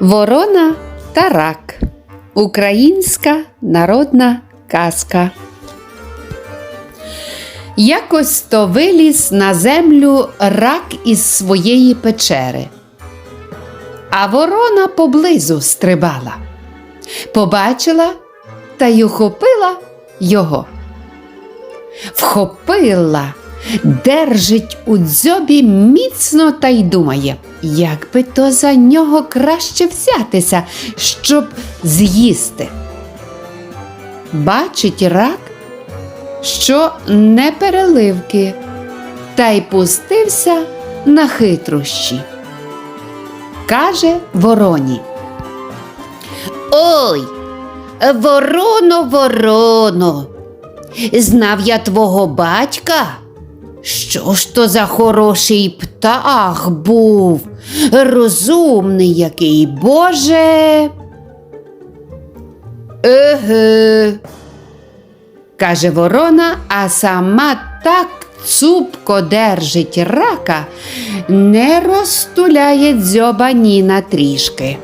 Ворона та рак. Українська народна казка. Якось то виліз на землю рак із своєї печери. А ворона поблизу стрибала. Побачила та й ухопила його. Вхопила, держить у дзьобі міцно та й думає, як би то за нього краще взятися, щоб з'їсти. Бачить рак, що не переливки, та й пустився на хитрощі. Каже вороні. Ой, вороно, вороно, знав я твого батька. Що ж то за хороший птах був, розумний який, Боже. Еге, каже ворона, а сама так цупко держить рака, не розтуляє дзьоба ні на трішки.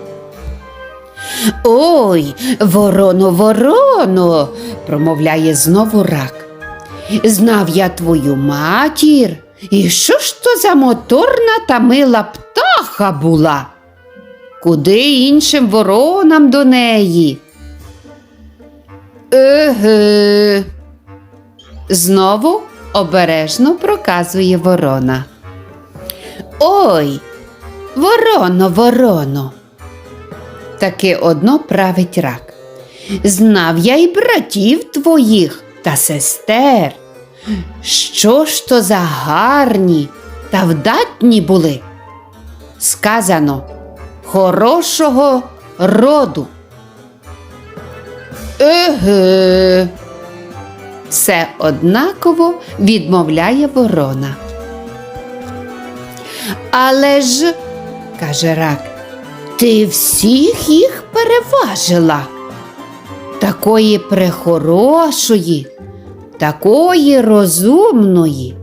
Ой, вороно, вороно, промовляє знову рак. Знав я твою матір, і що ж то за моторна та мила птаха була? Куди іншим воронам до неї? Еге. Знову обережно проказує ворона. Ой, вороно, вороно. Таки одно править рак. Знав я й братів твоїх та сестер. Що ж то за гарні та вдатні були? Сказано хорошого роду. Еге. Все однаково відмовляє ворона. Але ж, каже рак, ти всіх їх переважила. Такої прехорошої, такої розумної,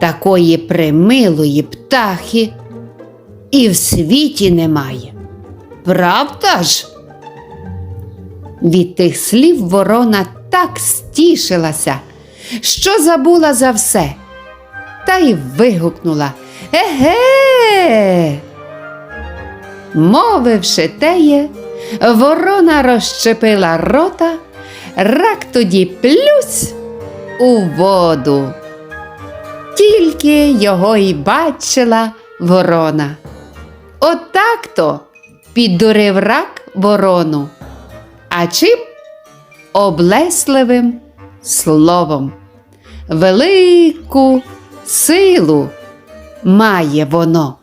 такої примилої птахи і в світі немає. Правда ж? Від тих слів ворона так стішилася, що забула за все, та й вигукнула Еге. Мовивши теє, ворона розщепила рота, рак тоді плюсь у воду. Тільки його й бачила ворона. Отак то піддурив рак ворону. А чим? Облесливим словом. Велику силу має воно.